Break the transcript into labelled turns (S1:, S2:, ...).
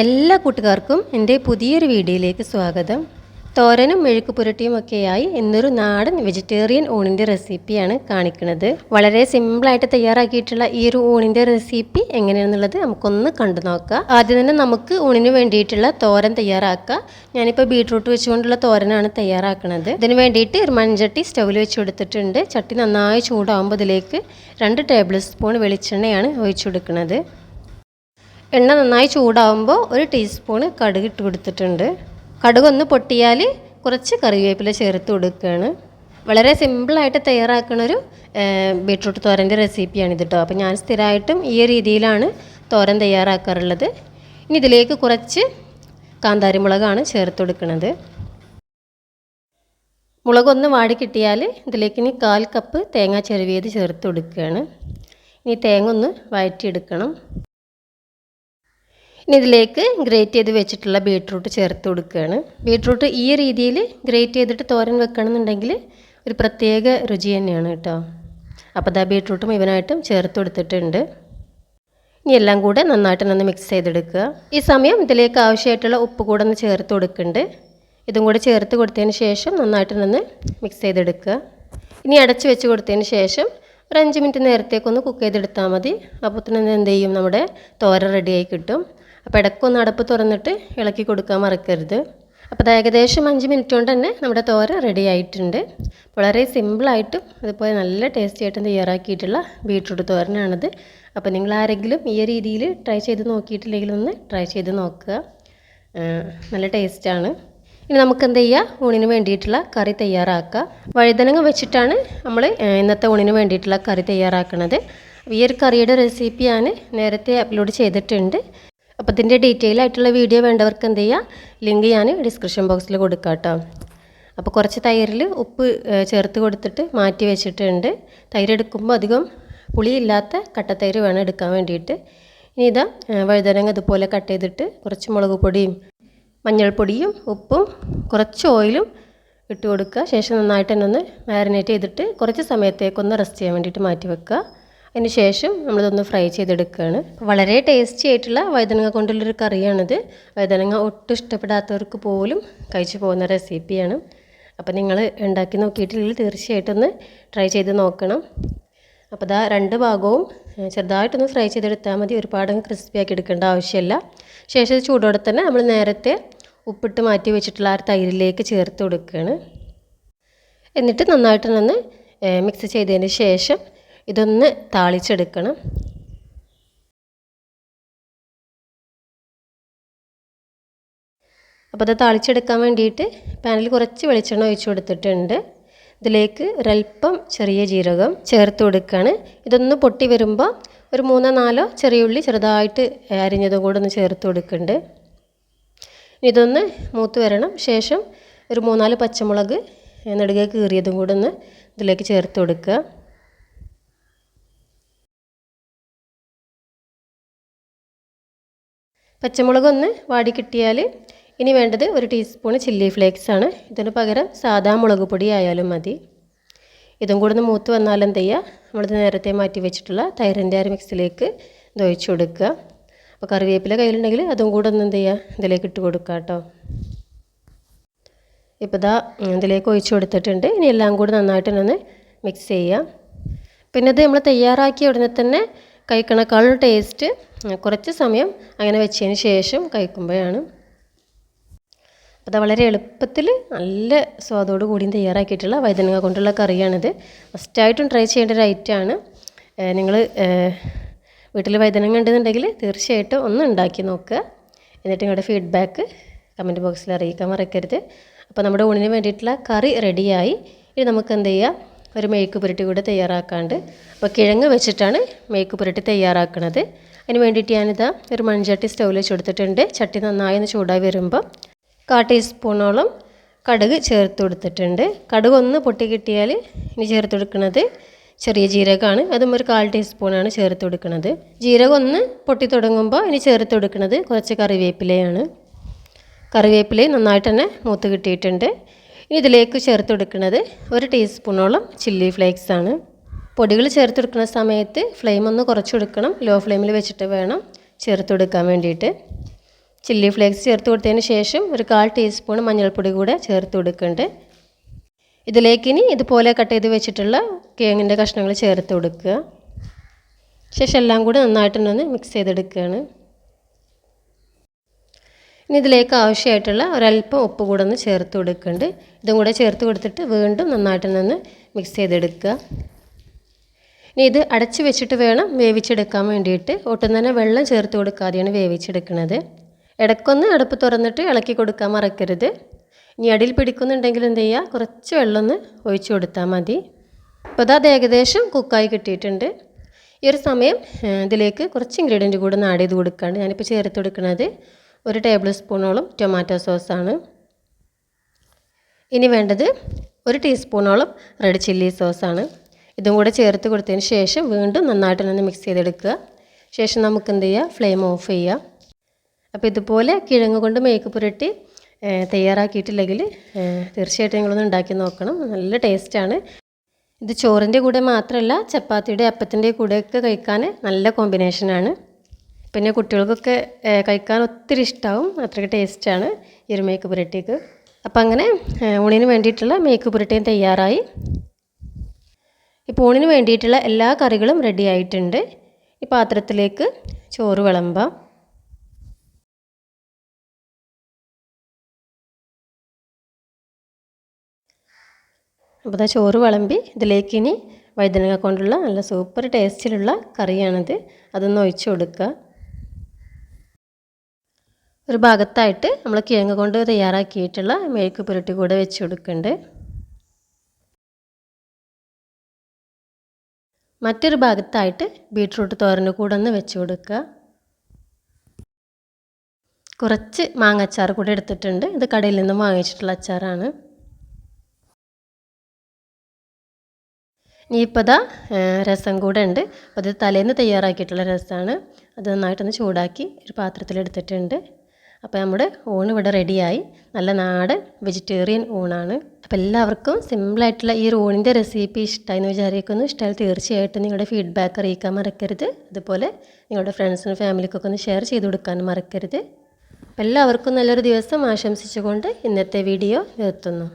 S1: എല്ലാ കൂട്ടുകാർക്കും എന്റെ പുതിയൊരു വീഡിയോയിലേക്ക് സ്വാഗതം. തോരനും മെഴുക്ക് പുരട്ടിയും ഒക്കെയായി ഇന്നൊരു നാടൻ വെജിറ്റേറിയൻ ഊണിന്റെ റെസിപ്പിയാണ് കാണിക്കുന്നത്. വളരെ സിമ്പിളായിട്ട് തയ്യാറാക്കിയിട്ടുള്ള ഈ ഒരു ഊണിന്റെ റെസിപ്പി എങ്ങനെയാണെന്നുള്ളത് നമുക്കൊന്ന് കണ്ടു നോക്കാം. ആദ്യം തന്നെ നമുക്ക് ഊണിന് വേണ്ടിയിട്ടുള്ള തോരൻ തയ്യാറാക്കാം. ഞാനിപ്പോൾ ബീട്രൂട്ട് വെച്ചുകൊണ്ടുള്ള തോരനാണ് തയ്യാറാക്കുന്നത് ഇതിന് വേണ്ടിയിട്ട് ഒരു മൺചട്ടി സ്റ്റൗവിൽ വെച്ച് കൊടുത്തിട്ടുണ്ട്. ചട്ടി നന്നായി ചൂടാകുമ്പോൾ ഇതിലേക്ക് രണ്ട് ടേബിൾ സ്പൂൺ വെളിച്ചെണ്ണയാണ് ഒഴിച്ചു കൊടുക്കുന്നത്. എണ്ണ നന്നായി ചൂടാവുമ്പോൾ ഒരു ടീസ്പൂണ് കടുക് ഇട്ട് കൊടുത്തിട്ടുണ്ട്. കടുക് ഒന്ന് പൊട്ടിയാൽ കുറച്ച് കറിവേപ്പില ചേർത്ത് കൊടുക്കുകയാണ്. വളരെ സിമ്പിളായിട്ട് തയ്യാറാക്കുന്ന ഒരു ബീട്രൂട്ട് തോരന്റെ ഇത് കേട്ടോ അപ്പോൾ ഞാൻ സ്ഥിരമായിട്ടും ഈ രീതിയിലാണ് തോരൻ തയ്യാറാക്കാറുള്ളത്. ഇനി ഇതിലേക്ക് കുറച്ച് കാന്താരിമുളകാണ് ചേർത്ത് കൊടുക്കുന്നത്. മുളകൊന്ന് വാടി കിട്ടിയാൽ ഇതിലേക്ക് ഇനി കാൽ കപ്പ് തേങ്ങ ചെരുവിയത് ചേർത്ത് കൊടുക്കുകയാണ്. ഇനി തേങ്ങ ഒന്ന് വഴറ്റിയെടുക്കണം. ഇനി ഇതിലേക്ക് ഗ്രേറ്റ് ചെയ്ത് വെച്ചിട്ടുള്ള ബീട്രൂട്ട് ചേർത്ത് കൊടുക്കുകയാണ്. ബീട്രൂട്ട് ഈ രീതിയിൽ ഗ്രേറ്റ് ചെയ്തിട്ട് തോരൻ വെക്കണമെന്നുണ്ടെങ്കിൽ ഒരു പ്രത്യേക രുചി തന്നെയാണ് കേട്ടോ. അപ്പോൾ ദാ ബീട്രൂട്ടും ഇവനായിട്ടും ചേർത്ത് കൊടുത്തിട്ടുണ്ട്. ഇനി എല്ലാം കൂടെ നന്നായിട്ട് നന്ന് മിക്സ് ചെയ്തെടുക്കുക. ഈ സമയം ഇതിലേക്ക് ആവശ്യമായിട്ടുള്ള ഉപ്പ് കൂടെ ഒന്ന് ചേർത്ത് കൊടുക്കുന്നുണ്ട്. ഇതും കൂടെ ചേർത്ത് കൊടുത്തതിന് ശേഷം നന്നായിട്ട് നിന്ന് മിക്സ് ചെയ്തെടുക്കുക. ഇനി അടച്ച് വെച്ച് കൊടുത്തതിന് ശേഷം ഒരു അഞ്ച് മിനിറ്റ് നേരത്തേക്കൊന്ന് കുക്ക് ചെയ്തെടുത്താൽ മതി. അപ്പോൾ തന്നെ എന്ത് ചെയ്യും? നമ്മുടെ തോര റെഡിയായി കിട്ടും. അപ്പോൾ ഇടയ്ക്കൊന്ന് അടപ്പ് തുറന്നിട്ട് ഇളക്കി കൊടുക്കാൻ മറക്കരുത്. അപ്പോൾ ഏകദേശം അഞ്ച് മിനിറ്റ് കൊണ്ട് തന്നെ നമ്മുടെ തോര റെഡി ആയിട്ടുണ്ട്. വളരെ സിമ്പിളായിട്ടും അതുപോലെ നല്ല ടേസ്റ്റി ആയിട്ടും തയ്യാറാക്കിയിട്ടുള്ള ബീട്രൂട്ട് തോരനാണിത്. അപ്പോൾ നിങ്ങൾ ആരെങ്കിലും ഈ രീതിയിൽ ട്രൈ ചെയ്ത് നോക്കിയിട്ടില്ലെങ്കിൽ ഒന്ന് ട്രൈ ചെയ്ത് നോക്കുക. നല്ല ടേസ്റ്റാണ് ഇനി നമുക്ക് എന്ത് ചെയ്യുക ഊണിന് വേണ്ടിയിട്ടുള്ള കറി തയ്യാറാക്കുക വഴുതനങ്ങ വെച്ചിട്ടാണ് നമ്മൾ ഇന്നത്തെ ഊണിന് വേണ്ടിയിട്ടുള്ള കറി തയ്യാറാക്കുന്നത് ഈ ഒരു കറിയുടെ റെസിപ്പി ഞാൻ നേരത്തെ അപ്ലോഡ് ചെയ്തിട്ടുണ്ട്. അപ്പോൾ ഇതിന്റെ ഡീറ്റെയിൽ ആയിട്ടുള്ള വീഡിയോ വേണ്ടവർക്ക് എന്ത് ചെയ്യുക ലിങ്ക് ഞാൻ ഡിസ്ക്രിപ്ഷൻ ബോക്സിൽ കൊടുക്കാം കേട്ടോ അപ്പോൾ കുറച്ച് തൈരിൽ ഉപ്പ് ചേർത്ത് കൊടുത്തിട്ട് മാറ്റി വെച്ചിട്ടുണ്ട്. തൈര് എടുക്കുമ്പോൾ അധികം പുളിയില്ലാത്ത കട്ടത്തൈര് വേണം എടുക്കാൻ വേണ്ടിയിട്ട്. ഇനി ഇതാ വഴുതനങ്ങ ഇതുപോലെ കട്ട് ചെയ്തിട്ട് കുറച്ച് മുളക് പൊടിയും മഞ്ഞൾപ്പൊടിയും ഉപ്പും കുറച്ച് ഓയിലും ഇട്ട് കൊടുക്കുക. ശേഷം നന്നായിട്ട് തന്നെ ഒന്ന് മാരിനേറ്റ് ചെയ്തിട്ട് കുറച്ച് സമയത്തേക്കൊന്ന് റെസ്റ്റ് ചെയ്യാൻ വേണ്ടിയിട്ട് മാറ്റി വെക്കുക. അതിന് ശേഷം നമ്മളിതൊന്ന് ഫ്രൈ ചെയ്തെടുക്കുകയാണ്. വളരെ ടേസ്റ്റി ആയിട്ടുള്ള വഴുതനങ്ങ കൊണ്ടുള്ളൊരു കറിയാണിത്. വഴുതനങ്ങ ഒട്ടും ഇഷ്ടപ്പെടാത്തവർക്ക് പോലും കഴിച്ചു പോകുന്ന റെസിപ്പിയാണ് അപ്പോൾ നിങ്ങൾ ഉണ്ടാക്കി നോക്കിയിട്ടില്ലെങ്കിൽ തീർച്ചയായിട്ടും ഒന്ന് ട്രൈ ചെയ്ത് നോക്കണം. അപ്പോൾ ഇതാ രണ്ട് ഭാഗവും ചെറുതായിട്ടൊന്ന് ഫ്രൈ ചെയ്തെടുത്താൽ മതി. ഒരുപാട് ക്രിസ്പി ആക്കി എടുക്കേണ്ട ആവശ്യമില്ല. ശേഷം ചൂടോടെ തന്നെ നമ്മൾ നേരത്തെ ഉപ്പിട്ട് മാറ്റി വെച്ചിട്ടുള്ള ആ തൈരിലേക്ക് ചേർത്ത് കൊടുക്കുകയാണ്. എന്നിട്ട് നന്നായിട്ടൊന്ന് മിക്സ് ചെയ്തതിന് ശേഷം ഇതൊന്ന് താളിച്ചെടുക്കണം. അപ്പോൾ അത് താളിച്ചെടുക്കാൻ വേണ്ടിയിട്ട് പാനിൽ കുറച്ച് വെളിച്ചെണ്ണ ഒഴിച്ചു കൊടുത്തിട്ടുണ്ട്. ഇതിലേക്ക് ഒരൽപ്പം ചെറിയ ജീരകം ചേർത്ത് കൊടുക്കുകയാണ് ഇതൊന്ന് പൊട്ടി വരുമ്പോൾ ഒരു മൂന്നോ നാലോ ചെറിയ ഉള്ളി ചെറുതായിട്ട് അരിഞ്ഞതും കൂടെ ഒന്ന് ചേർത്ത് കൊടുക്കുന്നുണ്ട് ഇതൊന്ന് മൂത്ത് വരണം. ശേഷം ഒരു മൂന്നാൽ പച്ചമുളക് നെടുകെ കീറിയതും കൂടെ ഒന്ന് ഇതിലേക്ക് ചേർത്ത് കൊടുക്കുക. പച്ചമുളക് ഒന്ന് വാടി കിട്ടിയാൽ ഇനി വേണ്ടത് ഒരു ടീസ്പൂൺ ചില്ലി ഫ്ലേക്സ് ആണ്. ഇതിന് പകരം സാധാ മുളക് പൊടി ആയാലും മതി. ഇതും കൂടെ ഒന്ന് മൂത്ത് വന്നാൽ എന്ത് ചെയ്യുക നമ്മളിത് നേരത്തെ മാറ്റി വെച്ചിട്ടുള്ള തൈരിന്റെ അര മിക്സിലേക്ക് ഇത് കൊടുക്കുക. അപ്പോൾ കറിവേപ്പില കയ്യിലുണ്ടെങ്കിൽ അതും കൂടെ ഒന്ന് എന്ത് ചെയ്യുക ഇതിലേക്ക് ഇട്ട് കൊടുക്കുക കേട്ടോ. ഇപ്പോൾ ഇതാ ഇതിലേക്ക് ഒഴിച്ചു കൊടുത്തിട്ടുണ്ട്. ഇനി എല്ലാം കൂടി നന്നായിട്ട് ഒന്ന് മിക്സ് ചെയ്യുക പിന്നെ ഇത് നമ്മൾ തയ്യാറാക്കിയ ഉടനെ തന്നെ കഴിക്കണേക്കാളും ടേസ്റ്റ് കുറച്ച് സമയം അങ്ങനെ വെച്ചതിന് ശേഷം കഴിക്കുമ്പോഴാണ്. അത് വളരെ എളുപ്പത്തിൽ നല്ല സ്വാദോട് കൂടിയും തയ്യാറാക്കിയിട്ടുള്ള വൈതനങ്ങ കൊണ്ടുള്ള കറിയാണിത്. ഫസ്റ്റായിട്ടും ട്രൈ ചെയ്യേണ്ട ഒരു ഐറ്റമാണ് നിങ്ങൾ വീട്ടിൽ വൈതനങ്ങ ഉണ്ടെന്നുണ്ടെങ്കിൽ തീർച്ചയായിട്ടും ഒന്ന് ഉണ്ടാക്കി നോക്കുക. എന്നിട്ട് നിങ്ങളുടെ ഫീഡ്ബാക്ക് കമന്റ് ബോക്സിൽ അറിയിക്കാൻ മറക്കരുത്. അപ്പോൾ നമ്മുടെ ഊണിന് വേണ്ടിയിട്ടുള്ള കറി റെഡിയായി ഇനി നമുക്ക് എന്ത് ചെയ്യാം? ഒരു മെഴുക്ക് പുരട്ടി കൂടെ തയ്യാറാക്കാണ്ട്. അപ്പോൾ കിഴങ്ങ് വെച്ചിട്ടാണ് മെഴുക്ക് പുരട്ടി തയ്യാറാക്കുന്നത് അതിന് വേണ്ടിയിട്ട് ഞാനിതാ ഒരു മൺചട്ടി സ്റ്റൗവിൽ വെച്ച് കൊടുത്തിട്ടുണ്ട് ചട്ടി നന്നായി ഒന്ന് ചൂടായി വരുമ്പോൾ കാ ടീസ്പൂണോളം കടുക് ചേർത്ത് കൊടുത്തിട്ടുണ്ട്. കടുക് ഒന്ന് പൊട്ടി കിട്ടിയാൽ ഇനി ചേർത്ത് കൊടുക്കുന്നത് ചെറിയ ജീരകമാണ് അതും ഒരു കാൽ ടീസ്പൂണാണ് ചേർത്ത് കൊടുക്കുന്നത് ജീരകം ഒന്ന് പൊട്ടി തുടങ്ങുമ്പോൾ ഇനി ചേർത്ത് കൊടുക്കുന്നത് കുറച്ച് കറിവേപ്പിലയാണ്. കറിവേപ്പില നന്നായിട്ട് തന്നെ മൂത്ത് കിട്ടിയിട്ടുണ്ട്. ഇതിലേക്ക് ചേർത്ത് കൊടുക്കുന്നത് ഒരു ടീസ്പൂണോളം ചില്ലി ഫ്ലേക്സ് ആണ്. പൊടികൾ ചേർത്ത് കൊടുക്കുന്ന സമയത്ത് ഫ്ലെയിം ഒന്ന് കുറച്ച് കൊടുക്കണം ലോ ഫ്ലെയിമിൽ വെച്ചിട്ട് വേണം ചേർത്ത് കൊടുക്കാൻ വേണ്ടിയിട്ട്. ചില്ലി ഫ്ലേക്സ് ചേർത്ത് കൊടുത്തതിന് ശേഷം ഒരു കാൽ ടീസ്പൂൺ മഞ്ഞൾപ്പൊടി കൂടെ ചേർത്ത് കൊടുക്കുന്നുണ്ട് ഇതിലേക്ക് ഇനി ഇതുപോലെ കട്ട് ചെയ്ത് വെച്ചിട്ടുള്ള കേങ്ങിന്റെ കഷ്ണങ്ങൾ ചേർത്ത് കൊടുക്കുക. ശേഷം എല്ലാം കൂടി നന്നായിട്ടൊന്ന് മിക്സ് ചെയ്തെടുക്കുകയാണ്. ഇനി ഇതിലേക്ക് ആവശ്യമായിട്ടുള്ള ഒരല്പം ഉപ്പ് കൂടെ ഒന്ന് ചേർത്ത് കൊടുക്കുന്നുണ്ട് ഇതും കൂടെ ചേർത്ത് കൊടുത്തിട്ട് വീണ്ടും നന്നായിട്ട് നിന്ന് മിക്സ് ചെയ്തെടുക്കുക. ഇനി ഇത് അടച്ച് വെച്ചിട്ട് വേണം വേവിച്ചെടുക്കാൻ വേണ്ടിയിട്ട്. ഒട്ടും തന്നെ വെള്ളം ചേർത്ത് കൊടുക്കാതെയാണ് വേവിച്ചെടുക്കുന്നത് ഇടയ്ക്കൊന്ന് അടുപ്പ് തുറന്നിട്ട് ഇളക്കി കൊടുക്കാൻ മറക്കരുത്. ഇനി അടിയിൽ പിടിക്കുന്നുണ്ടെങ്കിൽ എന്ത് ചെയ്യുക? കുറച്ച് വെള്ളം ഒന്ന് ഒഴിച്ചു കൊടുത്താൽ മതി. അപ്പോൾ അത് ഏകദേശം കുക്കായി കിട്ടിയിട്ടുണ്ട്. ഈ ഒരു സമയം ഇതിലേക്ക് കുറച്ച് ഇൻഗ്രീഡിയന്റ് കൂടെ ഒന്ന് ആഡ് ചെയ്ത് കൊടുക്കാണ്ട് ഞാനിപ്പോൾ ചേർത്ത് കൊടുക്കുന്നത് ഒരു ടേബിൾ സ്പൂണോളം ടൊമാറ്റോ സോസാണ്. ഇനി വേണ്ടത് ഒരു ടീസ്പൂണോളം റെഡ് ചില്ലി സോസാണ്. ഇതും കൂടെ ചേർത്ത് കൊടുത്തതിന് ശേഷം വീണ്ടും നന്നായിട്ടൊന്ന് മിക്സ് ചെയ്തെടുക്കുക. ശേഷം നമുക്ക് എന്ത് ചെയ്യുക ഫ്ലെയിം ഓഫ് ചെയ്യുക അപ്പോൾ ഇതുപോലെ കിഴങ്ങ് കൊണ്ട് മേക്ക് പുരട്ടി തയ്യാറാക്കിയിട്ടില്ലെങ്കിൽ തീർച്ചയായിട്ടും നിങ്ങളൊന്ന് ഉണ്ടാക്കി നോക്കണം. നല്ല ടേസ്റ്റാണ് ഇത് ചോറിന്റെ കൂടെ മാത്രമല്ല ചപ്പാത്തിയുടെ അപ്പത്തിന്റെ കൂടെയൊക്കെ കഴിക്കാൻ നല്ല കോമ്പിനേഷനാണ് പിന്നെ കുട്ടികൾക്കൊക്കെ കഴിക്കാൻ ഒത്തിരി ഇഷ്ടമാവും അത്രയ്ക്ക് ടേസ്റ്റാണ് ഈ ഒരു മേക്ക് പുരട്ടിക്ക്. അപ്പം അങ്ങനെ ഊണിന് വേണ്ടിയിട്ടുള്ള മേക്ക് പുരട്ടിയും തയ്യാറായി. ഇപ്പോൾ ഊണിന് വേണ്ടിയിട്ടുള്ള എല്ലാ കറികളും റെഡി ആയിട്ടുണ്ട്. ഈ പാത്രത്തിലേക്ക് ചോറ് വിളമ്പാം. അപ്പോൾ ഇതാ ചോറ് വിളമ്പി ഇതിലേക്ക് ഇനി വൈദ്യനങ്ങ കൊണ്ടുള്ള നല്ല സൂപ്പർ ടേസ്റ്റിലുള്ള കറിയാണിത്. അതൊന്ന് ഒഴിച്ചു കൊടുക്കുക ഒരു ഭാഗത്തായിട്ട് നമ്മൾ കിഴങ്ങ് കൊണ്ട് തയ്യാറാക്കിയിട്ടുള്ള മെഴുക്ക് പുരട്ടി കൂടെ വെച്ച് കൊടുക്കുന്നുണ്ട്. മറ്റൊരു ഭാഗത്തായിട്ട് ബീട്രൂട്ട് തോരന് കൂടെ ഒന്ന് വെച്ച് കൊടുക്കുക. കുറച്ച് മാങ്ങച്ചാർ കൂടെ എടുത്തിട്ടുണ്ട്. ഇത് കടയിൽ നിന്നും വാങ്ങിച്ചിട്ടുള്ള അച്ചാറാണ്. ഇനിയിപ്പോൾ ദാ രസം കൂടെ ഉണ്ട്. അത് തലേന്ന് തയ്യാറാക്കിയിട്ടുള്ള രസമാണ് അത് നന്നായിട്ടൊന്ന് ചൂടാക്കി ഒരു പാത്രത്തിലെടുത്തിട്ടുണ്ട്. അപ്പോൾ നമ്മുടെ ഊണ് ഇവിടെ റെഡിയായി. നല്ല നാടൻ വെജിറ്റേറിയൻ ഊണാണ്. അപ്പോൾ എല്ലാവർക്കും സിമ്പിളായിട്ടുള്ള ഈ ഊണിന്റെ റെസിപ്പി ഇഷ്ടമായി എന്ന് വിചാരിക്കുന്നു. ഇഷ്ടമായി തീർച്ചയായിട്ടും നിങ്ങളുടെ ഫീഡ്ബാക്ക് അറിയിക്കാൻ മറക്കരുത്. അതുപോലെ നിങ്ങളുടെ ഫ്രണ്ട്സിനും ഫാമിലിക്കൊക്കെ ഒന്ന് ഷെയർ ചെയ്ത് കൊടുക്കാൻ മറക്കരുത്. അപ്പോൾ എല്ലാവർക്കും നല്ലൊരു ദിവസം ആശംസിച്ചുകൊണ്ട് ഇന്നത്തെ വീഡിയോ നിർത്തുന്നു.